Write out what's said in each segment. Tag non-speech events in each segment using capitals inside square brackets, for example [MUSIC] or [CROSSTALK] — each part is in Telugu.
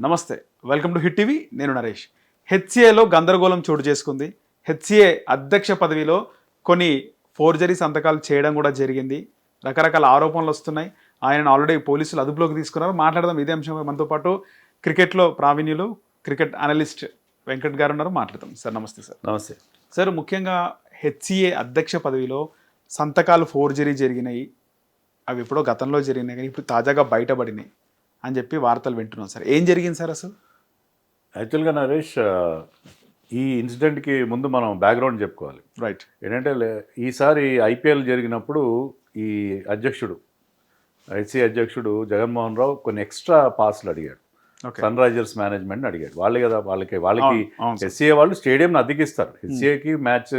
నమస్తే వెల్కమ్ టు హిట్ టీవీ నేను నరేష్. హెచ్సిఏలో గందరగోళం చోటు చేసుకుంది. హెచ్సిఏ అధ్యక్ష పదవిలో కొన్ని ఫోర్జరీ సంతకాలు చేయడం కూడా జరిగింది. రకరకాల ఆరోపణలు వస్తున్నాయి. ఆయనను ఆల్రెడీ పోలీసులు అదుపులోకి తీసుకున్నారు. మాట్లాడదాం ఇదే అంశంపై మనతో పాటు క్రికెట్లో ప్రావీణ్యులు క్రికెట్ అనలిస్ట్ వెంకట్ గారు ఉన్నారు. మాట్లాడదాం. సార్ నమస్తే సార్. నమస్తే. సార్ ముఖ్యంగా హెచ్సిఏ అధ్యక్ష పదవిలో సంతకాలు ఫోర్జరీ జరిగినాయి. అవి ఎప్పుడో గతంలో జరిగినాయి కానీ ఇప్పుడు తాజాగా బయటపడినాయి. అని చెప్పి వార్తలు వింటున్నాం సార్. ఏం జరిగింది సార్ అసలు? యాక్చువల్గా నరేష్ ఈ ఇన్సిడెంట్కి ముందు మనం బ్యాక్గ్రౌండ్ చెప్పుకోవాలి. రైట్ ఏంటంటే ఈసారి ఐపీఎల్ జరిగినప్పుడు ఈ అధ్యక్షుడు ఐసీ అధ్యక్షుడు జగన్మోహన్ రావు కొన్ని ఎక్స్ట్రా పాస్లు అడిగాడు. సన్ రైజర్స్ మేనేజ్మెంట్ అడిగాడు. వాళ్ళే కదా వాళ్ళకి వాళ్ళకి. ఎస్సీఏ వాళ్ళు స్టేడియం అద్దెకిస్తారు. ఎస్సీఏకి మ్యాచ్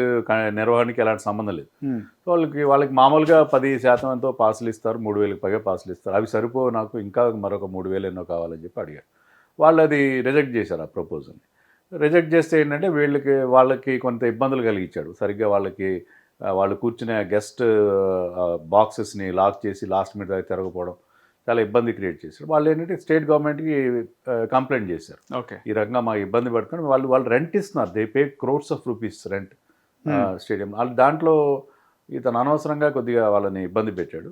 నిర్వహణకి ఎలాంటి సంబంధం లేదు. Hmm. సో వాళ్ళకి వాళ్ళకి మామూలుగా పది శాతం ఎంతో పాసులు ఇస్తారు మూడు వేలకు పైగా పాసులు ఇస్తారు. అవి సరిపో నాకు ఇంకా మరొక మూడు వేలు ఎన్నో కావాలని చెప్పి అడిగారు వాళ్ళు అది రిజెక్ట్ చేశారు ఆ ప్రపోజల్ని రిజెక్ట్ చేస్తే ఏంటంటే వీళ్ళకి వాళ్ళకి కొంత ఇబ్బందులు కలిగించాడు. సరిగ్గా వాళ్ళకి వాళ్ళు కూర్చునే గెస్ట్ బాక్సెస్ని లాక్ చేసి లాస్ట్ మినిట్ దాకా తిరగపోవడం చాలా ఇబ్బంది క్రియేట్ చేశారు. వాళ్ళు ఏంటంటే స్టేట్ గవర్నమెంట్కి కంప్లైంట్ చేశారు. ఓకే. ఈ రకంగా మాకు ఇబ్బంది పడుతుంది వాళ్ళు వాళ్ళు రెంట్ ఇస్తున్నారు. They pay crores of rupees rent stadium. వాళ్ళు దాంట్లో ఇతను అనవసరంగా కొద్దిగా వాళ్ళని ఇబ్బంది పెట్టాడు.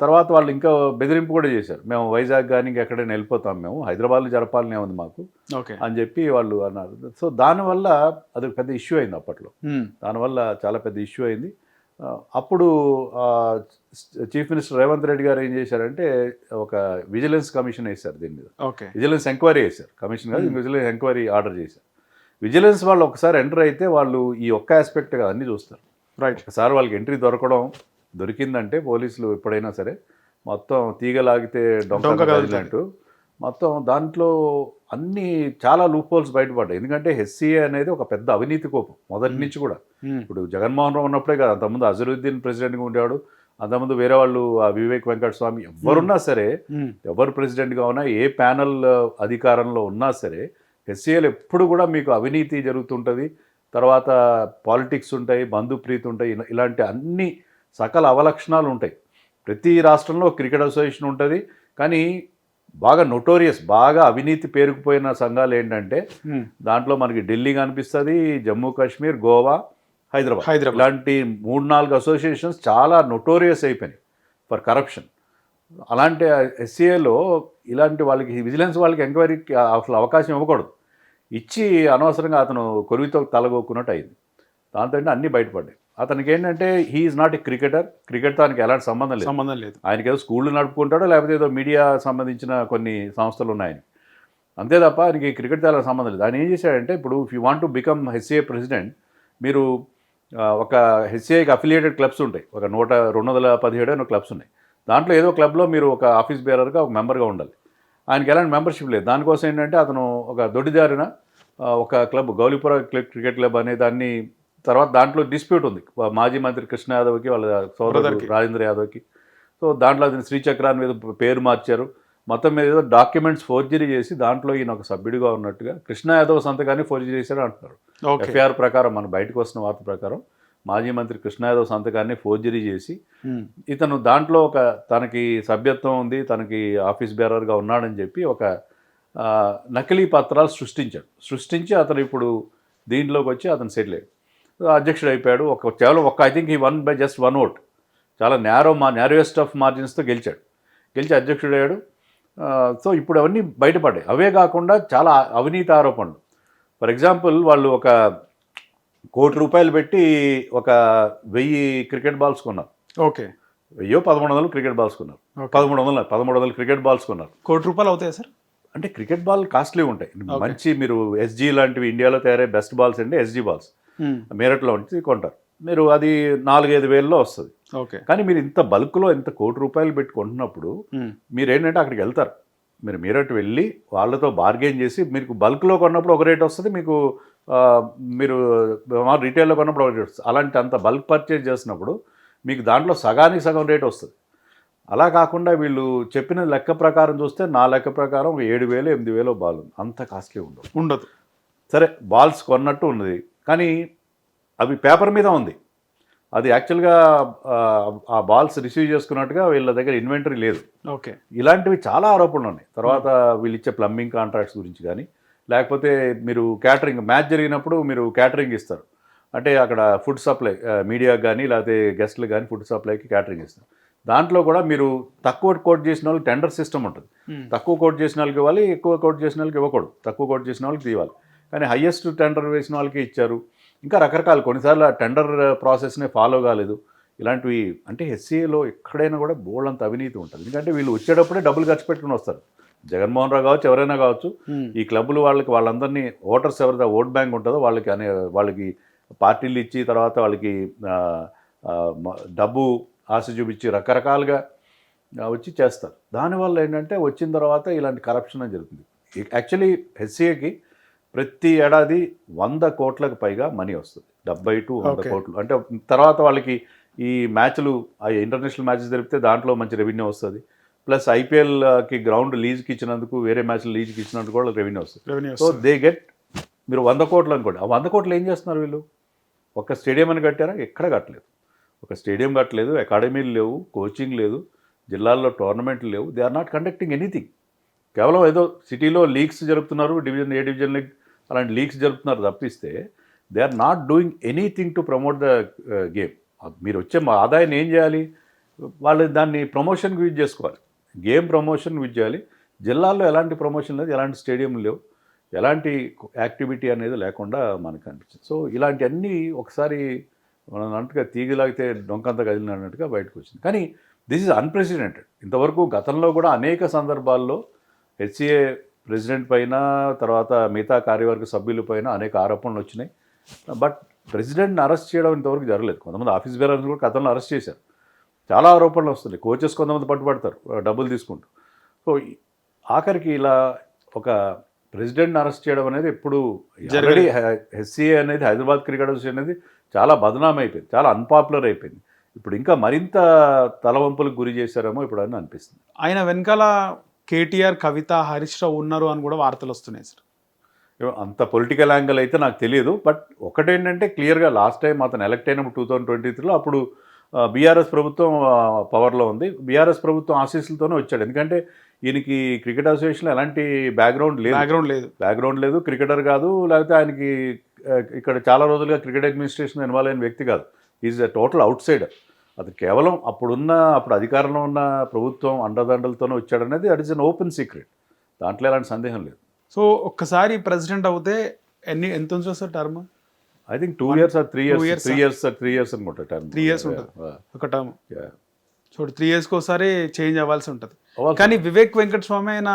తర్వాత వాళ్ళు ఇంకా బెదిరింపు కూడా చేశారు. మేము వైజాగ్ కానీ ఇంకెక్కడైనా వెళ్ళిపోతాం మేము. హైదరాబాద్లో జరపాలనే ఉంది మాకు ఓకే. అని చెప్పి వాళ్ళు అన్నారు. సో దానివల్ల అది పెద్ద ఇష్యూ అయింది అప్పట్లో. దానివల్ల చాలా పెద్ద ఇష్యూ అయింది. అప్పుడు చీఫ్ మినిస్టర్ రేవంత్ రెడ్డి గారు ఏం చేశారంటే ఒక విజిలెన్స్ కమిషన్ వేశారు దీని మీద. ఓకే. విజిలెన్స్ ఎంక్వైరీ చేశారు కమిషన్ కాదు విజిలెన్స్ ఎంక్వైరీ ఆర్డర్ చేశారు. విజిలెన్స్ వాళ్ళు ఒకసారి ఎంటర్ అయితే వాళ్ళు ఈ ఒక్క ఆస్పెక్ట్ కాదు అన్నీ చూస్తారు. రైట్ ఒకసారి వాళ్ళకి ఎంట్రీ దొరకడం దొరికిందంటే పోలీసులు ఎప్పుడైనా సరే మొత్తం తీగలాగితే డొంక. కదిలినట్టు మొత్తం దాంట్లో అన్ని చాలా లూప్ హోల్స్ బయటపడ్డాయి. ఎందుకంటే హెచ్సిఏ అనేది ఒక పెద్ద అవినీతి కోపం మొదటి నుంచి కూడా. ఇప్పుడు జగన్మోహన్ రావు ఉన్నప్పుడే కాదు అంతకుముందు అజరుద్దీన్ ప్రెసిడెంట్గా ఉండేవాడు అంతకుముందు వేరే వాళ్ళు ఆ వివేక్ వెంకట స్వామి ఎవరున్నా సరే ఎవరు ప్రెసిడెంట్గా ఉన్నా ఏ ప్యానల్ అధికారంలో ఉన్నా సరే హెచ్సిఏలు ఎప్పుడు కూడా మీకు అవినీతి జరుగుతుంటుంది. తర్వాత పాలిటిక్స్ ఉంటాయి బంధుప్రీతి ఉంటాయి ఇలా- ఇలాంటి అన్ని సకల అవలక్షణాలు ఉంటాయి. ప్రతి రాష్ట్రంలో క్రికెట్ అసోసియేషన్ ఉంటుంది. కానీ బాగా నొటోరియస్ బాగా అవినీతి పేరుకుపోయిన సంఘాలు ఏంటంటే దాంట్లో మనకి ఢిల్లీ కనిపిస్తుంది జమ్మూ కాశ్మీర్ గోవా హైదరాబాద్. హైదరాబాద్. ఇలాంటి మూడు నాలుగు అసోసియేషన్స్ చాలా నొటోరియస్ అయిపోయినాయి ఫర్ కరప్షన్ అలాంటి ఎస్సీఏలో ఇలాంటి వాళ్ళకి విజిలెన్స్ వాళ్ళకి ఎంక్వైరీకి అసలు అవకాశం ఇవ్వకూడదు. ఇచ్చి అనవసరంగా అతను కొరివితో తలగొక్కున్నట్టు అయింది. దాంతో అన్నీ బయటపడ్డాయి. అతనికి ఏంటంటే he is not a cricketer క్రికెట్తో ఆయనకి ఎలాంటి సంబంధం లేదు. సంబంధం లేదు. ఆయనకి ఏదో స్కూళ్ళు నడుపుకుంటాడో లేకపోతే ఏదో మీడియా సంబంధించిన కొన్ని సంస్థలు ఉన్నాయి. అంతే తప్ప ఆయనకి క్రికెట్ చాలా సంబంధం లేదు. ఆయన ఏం చేశాడంటే ఇప్పుడు if you want to become HCA president మీరు ఒక హెచ్సిఐకి అఫిలియేటెడ్ క్లబ్స్ ఉంటాయి. ఒక నూట రెండు వందల పదిహేడు అని క్లబ్స్ ఉన్నాయి. దాంట్లో ఏదో క్లబ్లో మీరు ఒక ఆఫీస్ బేరర్గా ఒక మెంబర్గా ఉండాలి. ఆయనకి ఎలాంటి మెంబర్షిప్ లేదు. దానికోసం ఏంటంటే అతను ఒక దొడ్డిదారిన ఒక క్లబ్ గౌలీపుర క్రికెట్ క్లబ్ అనే దాన్ని తర్వాత దాంట్లో డిస్ప్యూట్ ఉంది. మాజీ మంత్రి కృష్ణ యాదవ్కి వాళ్ళ Brother-కి. రాజేంద్ర యాదవ్కి. సో దాంట్లో అతను శ్రీచక్రాన్ని మీద పేరు మార్చారు. మొత్తం మీద ఏదో డాక్యుమెంట్స్ ఫోర్జరీ చేసి దాంట్లో ఈయన ఒక సభ్యుడిగా ఉన్నట్టుగా కృష్ణ యాదవ్ సంతకాన్ని ఫోర్జరీ చేశారు అంటున్నారు. ఎఫ్ఐఆర్ ప్రకారం మన బయటకు వస్తున్న వార్త ప్రకారం మాజీ మంత్రి కృష్ణ యాదవ్ సంతకాన్ని ఫోర్జరీ చేసి ఇతను దాంట్లో ఒక తనకి సభ్యత్వం ఉంది తనకి ఆఫీస్ బేరర్గా ఉన్నాడని చెప్పి ఒక నకిలీ పత్రాలు సృష్టించాడు. సృష్టించి అతను ఇప్పుడు దీంట్లోకి వచ్చి అతను సెటిల్ అయ్యాడు. అధ్యక్షుడు అయిపోయాడు ఒక కేవలం ఒక ఐ థింక్ ఈ one by just one vote చాలా నేరో మా నేరోయెస్ట్ ఆఫ్ మార్జిన్స్తో గెలిచాడు. గెలిచి అధ్యక్షుడు అయ్యాడు ఆ, సో ఇప్పుడు అవన్నీ బయటపడ్డాయి. అవే కాకుండా చాలా అవినీతి ఆరోపణలు. ఫర్ ఎగ్జాంపుల్ వాళ్ళు ఒక కోటి రూపాయలు పెట్టి ఒక వెయ్యి క్రికెట్ బాల్స్ కొన్నారు. ఓకే. వెయ్యో పదమూడు వందలు క్రికెట్ బాల్స్ కొన్నారు. పదమూడు వందలు పదమూడు వందలు క్రికెట్ బాల్స్ కొన్నారు. కోటి రూపాయలు అవుతాయి సార్? అంటే క్రికెట్ బాల్ కాస్ట్లీ ఉంటాయి. మంచి మీరు ఎస్జీ లాంటివి ఇండియాలో తయారయ్యే బెస్ట్ బాల్స్ అంటే ఎస్జీ బాల్స్. మీరట్లో ఉంచి కొంటారు. మీరు అది నాలుగైదు వేలలో వస్తుంది. ఓకే. కానీ మీరు ఇంత బల్క్లో ఇంత కోటి రూపాయలు పెట్టి కొంటున్నప్పుడు మీరు ఏంటంటే అక్కడికి వెళ్తారు. మీరు మీరటు వెళ్ళి వాళ్ళతో బార్గెన్ చేసి మీకు బల్క్లో కొన్నప్పుడు ఒక రేట్ వస్తుంది మీకు మీరు రీటైల్లో కొన్నప్పుడు ఒక రేట్ వస్తుంది. అలాంటి అంత బల్క్ పర్చేజ్ చేసినప్పుడు మీకు దాంట్లో సగానికి సగం రేట్ వస్తుంది. అలా కాకుండా వీళ్ళు చెప్పిన లెక్క ప్రకారం చూస్తే నా లెక్క ప్రకారం ఒక ఏడు వేలు ఎనిమిది వేలు బాల్ ఉంది అంత కాస్ట్లీ ఉండదు. ఉండదు. సరే బాల్స్ కొన్నట్టు ఉన్నది. కానీ అవి పేపర్ మీద ఉంది. అది యాక్చువల్గా ఆ, బాల్స్ రిసీవ్ చేసుకున్నట్టుగా వీళ్ళ దగ్గర ఇన్వెంటరీ లేదు. ఓకే. ఇలాంటివి చాలా ఆరోపణలు ఉన్నాయి. తర్వాత వీళ్ళు ఇచ్చే ప్లంబింగ్ కాంట్రాక్ట్స్ గురించి కానీ లేకపోతే మీరు క్యాటరింగ్ మ్యాచ్ జరిగినప్పుడు మీరు క్యాటరింగ్ ఇస్తారు. అంటే అక్కడ ఫుడ్ సప్లై మీడియాకి కానీ లేకపోతే గెస్ట్లకు కానీ ఫుడ్ సప్లైకి క్యాటరింగ్ ఇస్తారు. దాంట్లో కూడా మీరు తక్కువ కోట్ చేసిన వాళ్ళకి టెండర్ సిస్టమ్ ఉంటుంది. తక్కువ కోట్ చేసిన వాళ్ళకి ఇవ్వాలి ఎక్కువ కోట్ చేసిన వాళ్ళకి ఇవ్వకూడదు. తక్కువ కోట్ చేసిన వాళ్ళకి ఇవ్వాలి కానీ హయ్యెస్ట్ టెండర్ వేసిన వాళ్ళకి ఇచ్చారు. ఇంకా రకరకాలు కొన్నిసార్లు ఆ టెండర్ ప్రాసెస్నే ఫాలో కాలేదు. ఇలాంటివి అంటే హెచ్సిఏలో ఎక్కడైనా కూడా బోల్డ్ అంత అవినీతి ఉంటుంది. ఎందుకంటే వీళ్ళు వచ్చేటప్పుడే డబ్బులు ఖర్చు పెట్టుకుని వస్తారు. జగన్మోహన్ రావు కావచ్చు ఎవరైనా కావచ్చు ఈ క్లబ్లు వాళ్ళకి వాళ్ళందరినీ ఓటర్స్ ఎవరైతే ఓట్ బ్యాంక్ ఉంటుందో వాళ్ళకి అనే వాళ్ళకి పార్టీలు ఇచ్చి తర్వాత వాళ్ళకి డబ్బు ఆశ చూపించి రకరకాలుగా వచ్చి చేస్తారు. దానివల్ల ఏంటంటే వచ్చిన తర్వాత ఇలాంటి కరప్షన్ అని జరుగుతుంది. యాక్చువల్లీ హెచ్సిఏకి ప్రతి ఏడాది వంద కోట్లకు పైగా మనీ వస్తుంది. డెబ్బై టు వంద. కోట్లు. అంటే తర్వాత వాళ్ళకి ఈ మ్యాచ్లు ఆ ఇంటర్నేషనల్ మ్యాచెస్ జరిపితే దాంట్లో మంచి రెవెన్యూ వస్తుంది. ప్లస్ ఐపీఎల్కి గ్రౌండ్ లీజ్కి ఇచ్చినందుకు వేరే మ్యాచ్లు లీజ్కి ఇచ్చినందుకు కూడా రెవెన్యూ వస్తుంది. రెవెన్యూ సో దే గెట్ మీరు వంద కోట్లు అనుకోండి. ఆ వంద కోట్లు ఏం చేస్తున్నారు వీళ్ళు? ఒక స్టేడియం అని కట్టారా? ఎక్కడ కట్టలేదు. ఒక స్టేడియం కట్టలేదు అకాడమీలు లేవు కోచింగ్ లేదు జిల్లాల్లో టోర్నమెంట్లు లేవు. They are not conducting anything. కేవలం ఏదో సిటీలో లీగ్స్ జరుపుతున్నారు డివిజన్ ఏ డివిజన్ లీగ్ అలాంటి లీగ్స్ జరుపుతున్నారు తప్పిస్తే they are not doing anything to promote the game. మీరు వచ్చే మా ఆదాయాన్ని ఏం చేయాలి? వాళ్ళు దాన్ని ప్రమోషన్కి యూజ్ చేసుకోవాలి. గేమ్ ప్రమోషన్ యూజ్ చేయాలి. జిల్లాల్లో ఎలాంటి ప్రమోషన్ లేదు ఎలాంటి స్టేడియం లేవు ఎలాంటి యాక్టివిటీ అనేది లేకుండా మనకు అనిపించింది సో ఇలాంటివన్నీ ఒకసారి మనం అన్నట్టుగా తీగిలాగితే డొంకంత కదిలినట్టుగా బయటకు వచ్చింది. కానీ దిస్ ఇస్ అన్ప్రెసిడెంటెడ్. ఇంతవరకు గతంలో కూడా అనేక సందర్భాల్లో హెచ్సిఏ ప్రెసిడెంట్ పైన తర్వాత మిగతా కార్యవర్గ సభ్యుల పైన అనేక ఆరోపణలు వచ్చినాయి. బట్ ప్రెసిడెంట్ని అరెస్ట్ చేయడం ఇంతవరకు జరగలేదు. కొంతమంది ఆఫీస్ బేరర్స్ కూడా గతంలో అరెస్ట్ చేశారు. చాలా ఆరోపణలు వస్తున్నాయి. కోచెస్ కొంతమంది పట్టుబడతారు డబ్బులు తీసుకుంటూ. సో ఆఖరికి ఇలా ఒక ప్రెసిడెంట్ని అరెస్ట్ చేయడం అనేది ఎప్పుడు ఆల్రెడీ హెచ్సిఏ అనేది హైదరాబాద్ క్రికెట్ అసోసియేషన్ అనేది చాలా బదనాం అయిపోయింది. చాలా అన్పాపులర్ అయిపోయింది. ఇప్పుడు ఇంకా మరింత తలవంపులకు గురి చేశారేమో ఇప్పుడు అని అనిపిస్తుంది. ఆయన వెనకాల కేటీఆర్ కవిత హరీష్ రావు ఉన్నారు అని కూడా వార్తలు వస్తున్నాయి సార్. అంత పొలిటికల్ యాంగిల్ అయితే నాకు తెలియదు. బట్ ఒకటేంటంటే క్లియర్గా లాస్ట్ టైం అతను ఎలక్ట్ అయినప్పుడు టూ థౌజండ్ ట్వంటీ త్రీలో అప్పుడు బీఆర్ఎస్ ప్రభుత్వం పవర్లో ఉంది. బీఆర్ఎస్ ప్రభుత్వం ఆశీస్సులతోనే వచ్చాడు. ఎందుకంటే ఈయనకి క్రికెట్ అసోసియేషన్లో ఎలాంటి బ్యాక్గ్రౌండ్ లేదు. బ్యాక్గ్రౌండ్ లేదు. బ్యాక్గ్రౌండ్ లేదు క్రికెటర్ కాదు లేకపోతే ఆయనకి ఇక్కడ చాలా రోజులుగా క్రికెట్ అడ్మినిస్ట్రేషన్ ఇన్వాల్వ్ అయిన వ్యక్తి కాదు. Is a total outsider అది కేవలం అప్పుడున్న అప్పుడు అధికారంలో ఉన్న ప్రభుత్వం అండదండలతోనే వచ్చాడనేది that is an open secret దాంట్లో ఎలాంటి సందేహం లేదు. సో ఒక్కసారి ప్రెసిడెంట్ అవుతే ఎన్ని ఎంత ఉంటుంది sir term? I think two years or three years three years three years అనుకుంటా టర్మ్. Three years ఉంటుంది. ఒక టర్మ్. సో త్రీ ఇయర్స్కి ఒకసారి చేంజ్ అవ్వాల్సి ఉంటుంది. అవ్వాల్సి కానీ వివేక్ వెంకటస్వామి ఆయన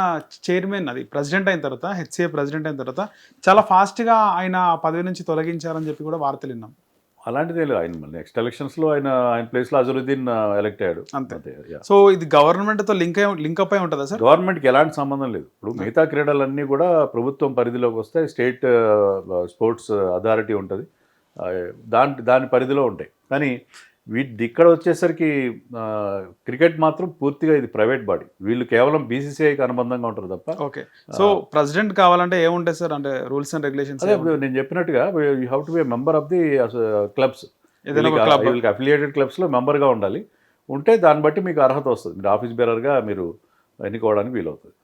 చైర్మన్ అది ప్రెసిడెంట్ అయిన తర్వాత హెచ్సిఏ ప్రెసిడెంట్ అయిన తర్వాత చాలా ఫాస్ట్గా ఆయన పదవి నుంచి తొలగించారని చెప్పి కూడా వార్తలు విన్నాం. అలాంటిదే లేదు. ఆయన నెక్స్ట్ ఎలక్షన్స్లో ఆయన ఆయన ప్లేస్లో అజరుద్దీన్ ఎలక్ట్ అయ్యాడు. అంతే. సో ఇది గవర్నమెంట్తో లింక్ లింక్ అప్ అయి ఉంటుందా సార్ గవర్నమెంట్కి ఎలాంటి సంబంధం లేదు. ఇప్పుడు మిగతా క్రీడలన్నీ కూడా ప్రభుత్వం పరిధిలోకి వస్తాయి స్టేట్ స్పోర్ట్స్ అథారిటీ ఉంటుంది. దాని దాని పరిధిలో ఉంటాయి. కానీ వీటి ఇక్కడ వచ్చేసరికి క్రికెట్ మాత్రం పూర్తిగా ఇది ప్రైవేట్ బాడీ. వీళ్ళు కేవలం బీసీసీఐకి అనుబంధంగా ఉంటారు తప్ప ఓకే. సో ప్రెసిడెంట్ కావాలంటే ఏముంటాయి సార్? అంటే రూల్స్ అండ్ రెగ్యులేషన్స్ నేను చెప్పినట్టుగా you have to be member of the clubs. వీళ్ళకి అఫిలియేటెడ్ క్లబ్స్లో మెంబర్గా ఉండాలి. ఉంటే దాన్ని బట్టి మీకు అర్హత వస్తుంది. మీరు ఆఫీస్ బేరర్గా మీరు ఎన్నుకోవడానికి వీలవుతుంది.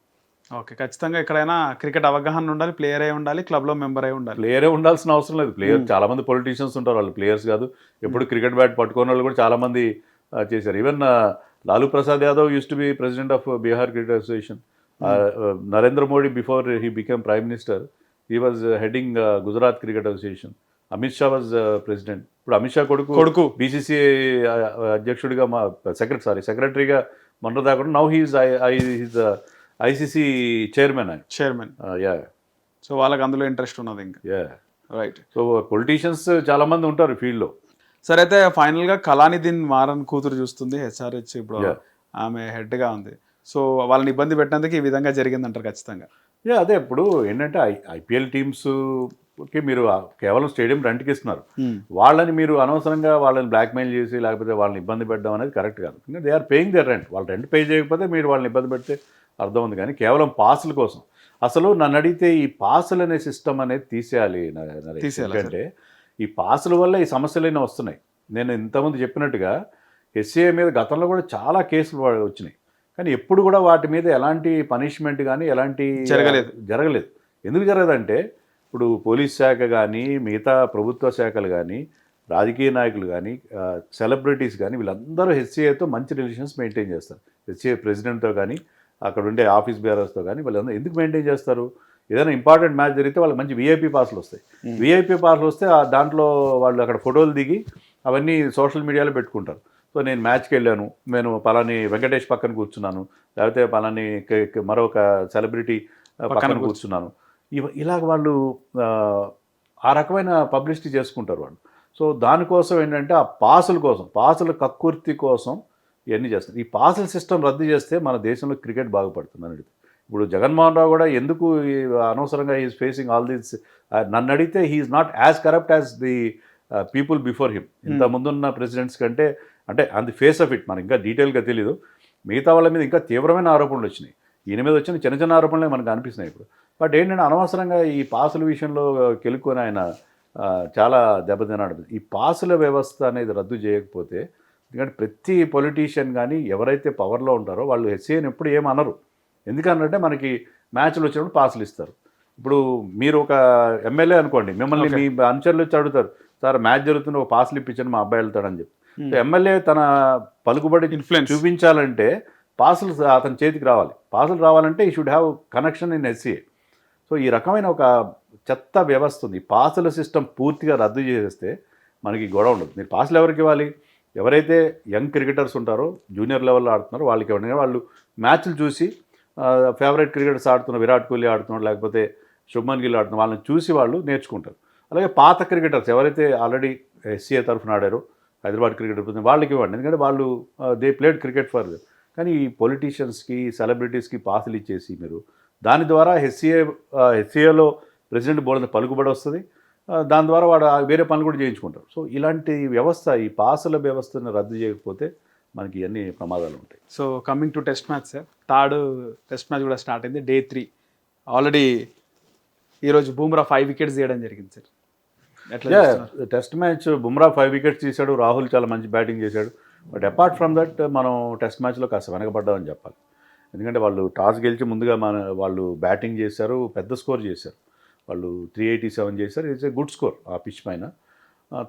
ఓకే ఖచ్చితంగా ఎక్కడైనా క్రికెట్ అవగాహన ఉండాలి ప్లేయర్ అయి ఉండాలి క్లబ్లో మెంబర్ అయి ఉండాలి. ప్లేయరే ఉండాల్సిన అవసరం లేదు. ప్లేయర్ చాలా మంది పొలిటీషియన్స్ ఉంటారు వాళ్ళు ప్లేయర్స్ కాదు. ఎప్పుడు క్రికెట్ బ్యాట్ పట్టుకున్న వాళ్ళు కూడా చాలా మంది ఆ, చేశారు. Even Lalu Prasad Yadav used to be president of Bihar cricket association Narendra Modi before he become prime minister he was heading Gujarat cricket association Amit Shah was president ఇప్పుడు అమిత్ షా కొడుకు కొడుకు. బీసీసీఐ అధ్యక్షుడిగా మా సెక్రటరీ సారీ సెక్రటరీగా మొన్న దాకా now he's I he's ICC chairman ఆయన. చైర్మన్. యా. సో వాళ్ళకి అందులో ఇంట్రెస్ట్ ఉన్నది ఇంకా. యా. రైట్ సో పొలిటీషియన్స్ చాలా మంది ఉంటారు ఫీల్డ్లో. సరే అయితే ఫైనల్గా కళానిధిన్ మారన్ కూతురు చూస్తుంది హెచ్ఆర్హెచ్ ఇప్పుడు. ఆమె హెడ్గా ఉంది. సో వాళ్ళని ఇబ్బంది పెట్టినందుకు ఈ విధంగా జరిగిందంటారు ఖచ్చితంగా. యా అదే ఇప్పుడు ఏంటంటే ఐపీఎల్ టీమ్స్కి మీరు ఆ కేవలం స్టేడియం రెంట్కి ఇస్తున్నారు వాళ్ళని మీరు అనవసరంగా వాళ్ళని బ్లాక్మెయిల్ చేసి లేకపోతే వాళ్ళని ఇబ్బంది పెట్టడం అనేది కరెక్ట్ కాదు. They are paying their rent వాళ్ళు రెంట్ పే చేయకపోతే మీరు వాళ్ళని ఇబ్బంది పెడితే అర్థం ఉంది కానీ కేవలం పాసుల కోసం. అసలు నన్ను అడిగితే ఈ పాసులు అనే సిస్టమ్ అనేది తీసేయాలి ఎందుకంటే ఈ పాసుల వల్ల ఈ సమస్యలైనా వస్తున్నాయి. నేను ఇంతకుముందు చెప్పినట్టుగా ఎస్సీఏ మీద గతంలో కూడా చాలా కేసులు వచ్చినాయి. కానీ ఎప్పుడు కూడా వాటి మీద ఎలాంటి పనిష్మెంట్ కానీ ఎలాంటి జరగలేదు. జరగలేదు. ఎందుకు జరగదంటే ఇప్పుడు పోలీస్ శాఖ కానీ మిగతా ప్రభుత్వ శాఖలు కానీ రాజకీయ నాయకులు కానీ సెలబ్రిటీస్ కానీ వీళ్ళందరూ హెచ్సిఏతో మంచి రిలేషన్స్ మెయింటైన్ చేస్తారు. హెచ్సిఏ ప్రెసిడెంట్తో కానీ అక్కడ ఉండే ఆఫీస్ బేరర్స్తో కానీ వీళ్ళందరూ ఎందుకు మెయింటైన్ చేస్తారు? ఏదైనా ఇంపార్టెంట్ మ్యాచ్ జరిగితే వాళ్ళకి మంచి విఐపి పాస్లు వస్తాయి. విఐపి పాస్లు వస్తే ఆ దాంట్లో వాళ్ళు అక్కడ ఫోటోలు దిగి అవన్నీ సోషల్ మీడియాలో పెట్టుకుంటారు. సో నేను మ్యాచ్కి వెళ్ళాను. నేను పలాని వెంకటేష్ పక్కన కూర్చున్నాను. లేకపోతే పలాని మరొక సెలబ్రిటీ పక్కన కూర్చున్నాను. ఇవ ఇలాగ వాళ్ళు ఆ రకమైన పబ్లిసిటీ చేసుకుంటారు వాళ్ళు. సో దానికోసం ఏంటంటే ఆ పాసుల కోసం పాసుల కక్కుర్తి కోసం ఇవన్నీ చేస్తారు ఈ పాసుల సిస్టమ్ రద్దు చేస్తే మన దేశంలో క్రికెట్ బాగుపడుతుంది అని ఇప్పుడు జగన్మోహన్ రావు కూడా ఎందుకు అనవసరంగా ఈజ్ ఫేసింగ్ ఆల్ దీస్ నన్ను అడిగితే he is not as corrupt as the people before him ఇంత ముందున్న ప్రెసిడెంట్స్ కంటే అంటే on the face of it మనకి ఇంకా డీటెయిల్గా తెలియదు మిగతా వాళ్ళ మీద ఇంకా తీవ్రమైన ఆరోపణలు వచ్చినాయి. ఈయన మీద వచ్చిన చిన్న చిన్న ఆరోపణలే మనకు అనిపిస్తున్నాయి ఇప్పుడు. బట్ ఏంటంటే అనవసరంగా ఈ పాసుల విషయంలో కెలుక్కొని ఆయన చాలా దెబ్బతిన్నాడు. ఈ పాసుల వ్యవస్థ అనేది రద్దు చేయకపోతే ఎందుకంటే ప్రతి పొలిటీషియన్ కానీ ఎవరైతే పవర్లో ఉంటారో వాళ్ళు హెచ్ఏని ఎప్పుడు ఏమనరు ఎందుకనంటే మనకి మ్యాచ్లు వచ్చినప్పుడు పాసులు ఇస్తారు. ఇప్పుడు మీరు ఒక ఎమ్మెల్యే అనుకోండి మిమ్మల్ని మీ అనుచరులు వచ్చి అడుగుతారు సార్ మ్యాచ్ జరుగుతున్న ఒక పాసులు ఇప్పించండి మా అబ్బాయి వెళ్తాడని చెప్పి. సో ఎమ్మెల్యే తన పలుకుబడి Influence. చూపించాలంటే పాసులు అతని చేతికి రావాలి. పాసులు రావాలంటే ఈ should have connection in SCA so ఈ రకమైన ఒక చెత్త వ్యవస్థ ఉంది. పాసుల సిస్టమ్ పూర్తిగా రద్దు చేసేస్తే మనకి గొడవ ఉండదు. మీరు పాసులు ఎవరికి ఇవ్వాలి? ఎవరైతే యంగ్ క్రికెటర్స్ ఉంటారో జూనియర్ లెవెల్లో ఆడుతున్నారో వాళ్ళకి ఇవ్వండి వాళ్ళు మ్యాచ్లు చూసి ఫేవరెట్ క్రికెటర్స్ ఆడుతున్న విరాట్ కోహ్లీ ఆడుతున్నాడు లేకపోతే శుభ్మన్ గిల్ ఆడుతున్న వాళ్ళని చూసి వాళ్ళు నేర్చుకుంటారు. అలాగే పాత క్రికెటర్స్ ఎవరైతే ఆల్రెడీ ఎస్సీఏ తరఫున ఆడారో హైదరాబాద్ క్రికెట్ వాళ్ళకి ఇవ్వండి. ఎందుకంటే వాళ్ళు దే ప్లేడ్ క్రికెట్ ఫర్ కానీ ఈ పొలిటీషియన్స్కి సెలబ్రిటీస్కి పాసులు ఇచ్చేసి మీరు దాని ద్వారా హెచ్సిఏ హెచ్సిఏలో ప్రెసిడెంట్ బోర్డు పలుకుబడి వస్తుంది. దాని ద్వారా వాడు వేరే పనులు కూడా చేయించుకుంటారు సో ఇలాంటి వ్యవస్థ ఈ పాసుల వ్యవస్థను రద్దు చేయకపోతే మనకి ఇవన్నీ ప్రమాదాలు ఉంటాయి. So coming to test match sir third test match కూడా స్టార్ట్ అయింది. డే త్రీ ఆల్రెడీ ఈరోజు బూమ్రా ఫైవ్ వికెట్స్ తీయడం జరిగింది sir? Test match Bumrah five wickets తీశాడు రాహుల్ చాలా మంచి బ్యాటింగ్ చేశాడు. బట్ అపార్ట్ ఫ్రమ్ దట్ మనం టెస్ట్ మ్యాచ్లో కాస్త వెనకబడ్డామని చెప్పాలి. ఎందుకంటే వాళ్ళు టాస్ గెలిచి ముందుగా మన వాళ్ళు బ్యాటింగ్ చేశారు పెద్ద స్కోర్ చేశారు. వాళ్ళు త్రీ ఎయిటీ సెవెన్ చేశారు. ఇట్స్ ఏ గుడ్ స్కోర్ ఆ పిచ్ పైన.